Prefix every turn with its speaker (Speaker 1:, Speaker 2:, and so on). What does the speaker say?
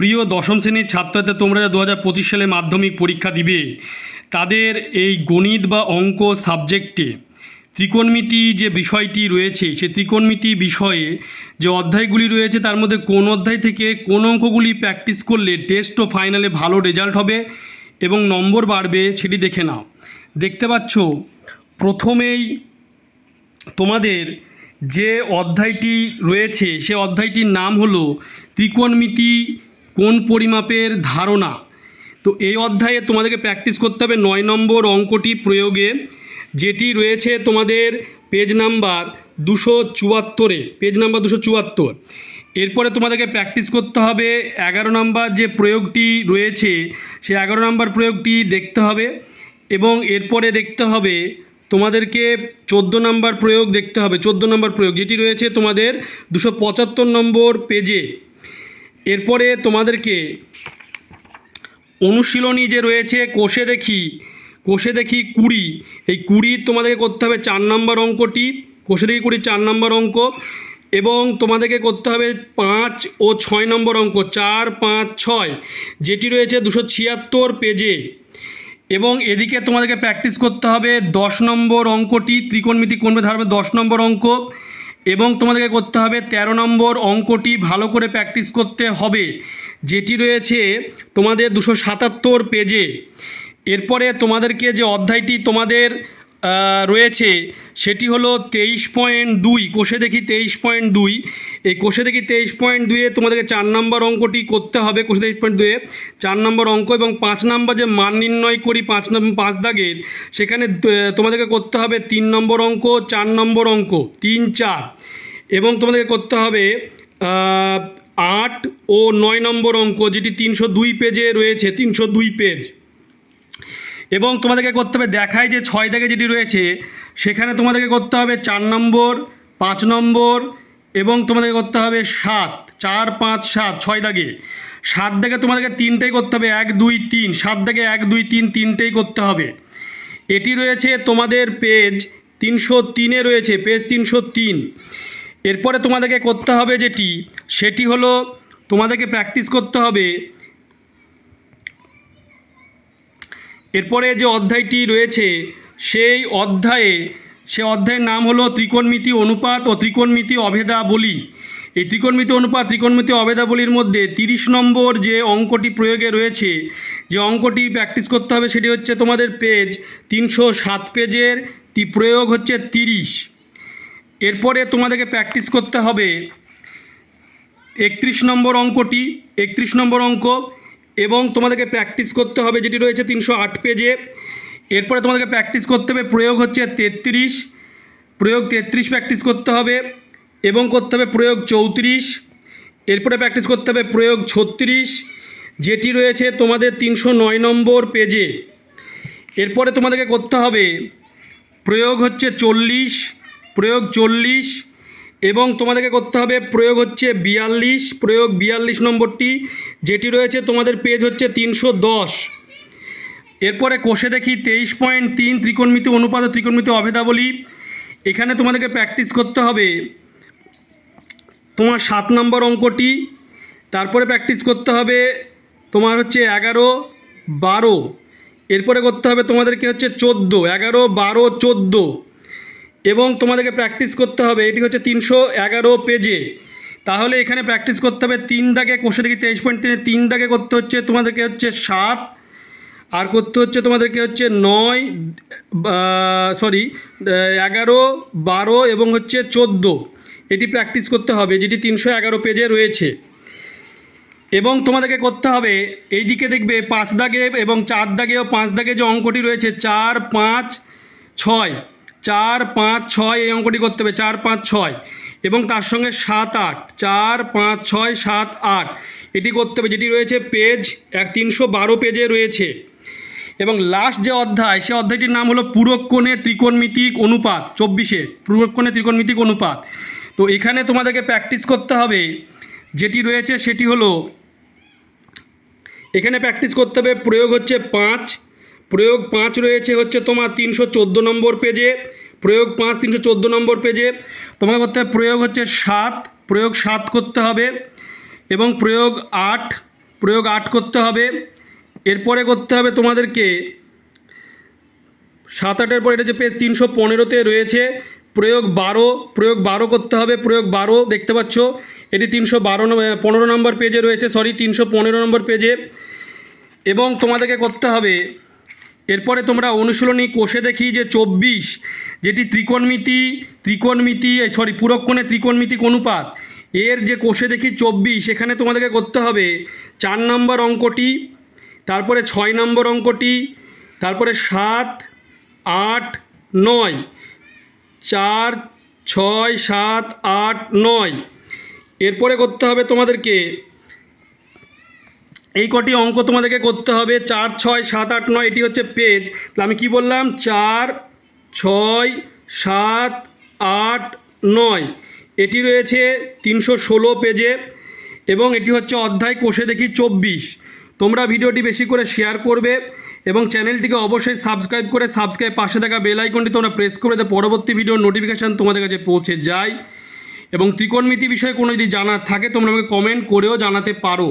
Speaker 1: প্রিয় দশম শ্রেণির ছাত্রদের তোমরা দু হাজার পঁচিশ সালে মাধ্যমিক পরীক্ষা দিবে, তাদের এই গণিত বা অঙ্ক সাবজেক্টে ত্রিকোণমিতি যে বিষয়টি রয়েছে, সে ত্রিকোণমিতি বিষয়ে যে অধ্যায়গুলি রয়েছে, তার মধ্যে কোন অধ্যায় থেকে কোন অঙ্কগুলি প্র্যাকটিস করলে টেস্ট ও ফাইনালে ভালো রেজাল্ট হবে এবং নম্বর বাড়বে সেটি দেখে নাও। দেখতে পাচ্ছ, প্রথমেই তোমাদের যে অধ্যায়টি রয়েছে, সে অধ্যায়টির নাম হলো ত্রিকোণমিতি কোন পরিমাপের ধারণা? তো এই অধ্যায়ে তোমাদেরকে প্র্যাকটিস করতে হবে নয় নম্বর অঙ্কটি প্রয়োগে, যেটি রয়েছে তোমাদের পেজ নাম্বার দুশো চুয়াত্তরে পেজ নাম্বার দুশো চুয়াত্তর। এরপরে তোমাদেরকে প্র্যাকটিস করতে হবে এগারো নম্বর যে প্রয়োগটি রয়েছে, সেই এগারো নম্বর প্রয়োগটি দেখতে হবে এবং এরপরে দেখতে হবে তোমাদেরকে চোদ্দ নম্বর প্রয়োগ দেখতে হবে। চোদ্দ নম্বর প্রয়োগ যেটি রয়েছে তোমাদের দুশো পঁচাত্তর নম্বর পেজে এরপরে তোমাদেরকে অনুশীলনী যে রয়েছে, কোষে দেখি কোষে দেখি কুড়ি। এই কুড়ি তোমাদেরকে করতে হবে চার নম্বর অঙ্কটি। কোষে দেখি কুড়ি চার নম্বর অঙ্ক। এবং তোমাদেরকে করতে হবে পাঁচ ও ছয় নম্বর অঙ্ক, চার, পাঁচ, ছয়, যেটি রয়েছে দুশো ছিয়াত্তর পেজে এবং এদিকে তোমাদেরকে প্র্যাকটিস করতে হবে দশ নম্বর অঙ্কটি ত্রিকোণমিতি কোণবে ধারবে দশ নম্বর অঙ্ক। এবং তোমাদেরকে করতে হবে ১৩ নম্বর অঙ্কটি ভালো করে প্র্যাকটিস করতে হবে, যেটি রয়েছে তোমাদের দুশো সাতাত্তর পেজে। এরপরে তোমাদেরকে যে অধ্যায়টি তোমাদের রয়েছে। সেটি হলো তেইশ পয়েন্ট দুই। কোষে দেখি তেইশ পয়েন্ট দুই। এই কোষে দেখি তেইশ পয়েন্ট দুইয়ে তোমাদেরকে চার নম্বর অঙ্কটি করতে হবে কোষে তেইশ পয়েন্ট দুয়ে চার নম্বর অঙ্ক এবং পাঁচ নম্বর যে মান নির্ণয় করি পাঁচ নম্বর পাঁচ দাগের, সেখানে তোমাদেরকে করতে হবে তিন নম্বর অঙ্ক, চার নম্বর অঙ্ক, তিন, চার। এবং তোমাদেরকে করতে হবে আট ও নয় নম্বর অঙ্ক, যেটি তিনশো দুই পেজে রয়েছে, তিনশো দুই পেজ। এবং তোমাদেরকে করতে হবে দেখায় যে ছয় দাগে যেটি রয়েছে, সেখানে তোমাদেরকে করতে হবে চার নম্বর, পাঁচ নম্বর এবং তোমাদেরকে করতে হবে সাত, চার, পাঁচ, সাত, ছয় দাগে। সাত দাগে তোমাদেরকে তিনটেই করতে হবে, এক, দুই, তিন, সাত দাগে এক, দুই, তিন, তিনটেই করতে হবে। এটি রয়েছে তোমাদের পেজ তিনশো তিনে রয়েছে পেজ তিনশো তিন। এরপরে তোমাদেরকে করতে হবে যেটি, সেটি হলো তোমাদেরকে প্র্যাকটিস করতে হবে এরপরে যে অধ্যায়টি রয়েছে, সেই অধ্যায়ে, সে অধ্যায়ের নাম হলো ত্রিকোণমিতি অনুপাত ও ত্রিকোণমিতি অভেদাবলী। এই ত্রিকোণমিতি অনুপাত, ত্রিকোণমিতি অভেদাবলীর মধ্যে তিরিশ নম্বর যে অঙ্কটি প্রয়োগে রয়েছে, যে অঙ্কটি প্র্যাকটিস করতে হবে সেটি হচ্ছে তোমাদের পেজ তিনশো সাত পেজের প্রয়োগ হচ্ছে তিরিশ। এরপরে তোমাদেরকে প্র্যাকটিস করতে হবে একত্রিশ নম্বর অঙ্কটি, একত্রিশ নম্বর অঙ্ক। এবং তোমাদেরকে প্র্যাকটিস করতে হবে, যেটি রয়েছে তিনশো আট পেজে এরপরে তোমাদেরকে প্র্যাকটিস করতে হবে, প্রয়োগ হচ্ছে তেত্রিশ। প্রয়োগ তেত্রিশ প্র্যাকটিস করতে হবে, এবং করতে হবে প্রয়োগ চৌত্রিশ। এরপরে প্র্যাকটিস করতে হবে প্রয়োগ ছত্রিশ, যেটি রয়েছে তোমাদের তিনশো নয় নম্বর পেজে এরপরে তোমাদেরকে করতে হবে, প্রয়োগ হচ্ছে চল্লিশ। প্রয়োগ চল্লিশ এবং তোমাদেরকে করতে হবে, প্রয়োগ হচ্ছে বিয়াল্লিশ, প্রয়োগ বিয়াল্লিশ নম্বরটি, যেটি রয়েছে তোমাদের পেজ হচ্ছে তিনশো দশ। এরপরে কোষে দেখি তেইশ পয়েন্ট তিন ত্রিকোণমিতি অনুপাত ত্রিকোণমিতি অভেদাবলী। এখানে তোমাদেরকে প্র্যাকটিস করতে হবে তোমার সাত নম্বর অঙ্কটি। তারপরে প্র্যাকটিস করতে হবে তোমার হচ্ছে এগারো, বারো। এরপরে করতে হবে তোমাদেরকে হচ্ছে চোদ্দ, এগারো, বারো, চোদ্দ। এবং তোমাদেরকে প্র্যাকটিস করতে হবে। এটি হচ্ছে তিনশো এগারো পেজে তাহলে এখানে প্র্যাকটিস করতে হবে তিন দাগে কোষে দেখি তেইশ পয়েন্ট তিনে, তিন দাগে করতে হচ্ছে তোমাদেরকে হচ্ছে সাত, আর করতে হচ্ছে তোমাদেরকে হচ্ছে নয় সরি এগারো, বারো এবং হচ্ছে চোদ্দ। এটি প্র্যাকটিস করতে হবে, যেটি তিনশো এগারো পেজে রয়েছে। এবং তোমাদেরকে করতে হবে এই দিকে দেখবে পাঁচ দাগে এবং চার দাগে ও পাঁচ দাগে যে অঙ্কটি রয়েছে, চার, পাঁচ, ছয়। চার, পাঁচ, ছয় এই অঙ্কটি করতে হবে। চার, পাঁচ, ছয়। এবং তার সঙ্গে সাত, আট। চার, পাঁচ, ছয়, সাত, আট। এটি করতে হবে। যেটি রয়েছে পেজ, এক তিনশো বারো পেজে রয়েছে। এবং লাস্ট যে অধ্যায়, সে অধ্যায়টির নাম হলো পুরক্ষণে ত্রিকোণমিতিক অনুপাত, চব্বিশে। পুরক্ষণে ত্রিকোণমিতিক অনুপাত। তো এখানে তোমাদেরকে প্র্যাকটিস করতে হবে। যেটি রয়েছে সেটি হলো, এখানে প্র্যাকটিস করতে হবে। প্রয়োগ হচ্ছে পাঁচ প্রয়োগ পাঁচ রয়েছে হচ্ছে তোমার তিনশো চোদ্দ নম্বর পেজে। প্রয়োগ পাঁচ, তিনশো চোদ্দ নম্বর পেজে। তোমাকে করতে হবে প্রয়োগ হচ্ছে সাত, প্রয়োগ সাত করতে হবে এবং প্রয়োগ আট প্রয়োগ আট করতে হবে। এরপরে করতে হবে তোমাদেরকে সাত আটের পর এটা যে পেজ তিনশো পনেরোতে রয়েছে, প্রয়োগ বারো প্রয়োগ বারো করতে হবে, প্রয়োগ বারো দেখতে পাচ্ছ, এটি তিনশো বারো পনেরো নম্বর পেজে রয়েছে সরি তিনশো পনেরো নম্বর পেজে। এবং তোমাদেরকে করতে হবে এরপরে তোমরা অনুশীলনী কোষে দেখি যে চব্বিশ, যেটি ত্রিকোণমিতি ত্রিকোণমিতি সরি পুরক্ষণে ত্রিকোণমিতিক অনুপাত। এর যে কোষে দেখি চব্বিশ, এখানে তোমাদেরকে করতে হবে চার নম্বর অঙ্কটি, তারপরে ছয় নম্বর অঙ্কটি, তারপরে সাত, আট, নয়, চার, ছয়, সাত, আট, নয়। এরপরে করতে হবে তোমাদেরকে এই কটি অঙ্ক তোমাদেরকে করতে হবে। চার, ছয়, সাত, আট, নয়, এটি হচ্ছে পেজ তাহলে আমি কি বললাম? চার, ছয়, সাত, আট, নয়। এটি রয়েছে তিনশো ষোলো পেজে এবং এটি হচ্ছে অধ্যায় কোষে দেখি চব্বিশ। তোমরা ভিডিওটি বেশি করে শেয়ার করবে এবং চ্যানেলটিকে অবশ্যই সাবস্ক্রাইব করে সাবস্ক্রাইব পাশে থাকা বেল আইকনটি তোমরা প্রেস করে দেবে পরবর্তী ভিডিওর নোটিফিকেশান তোমাদের কাছে পৌঁছে যায়। এবং ত্রিকোণমিতি বিষয়ে কোনো যদি জানার থাকে, তোমরা আমাকে কমেন্ট করেও জানাতে পারো।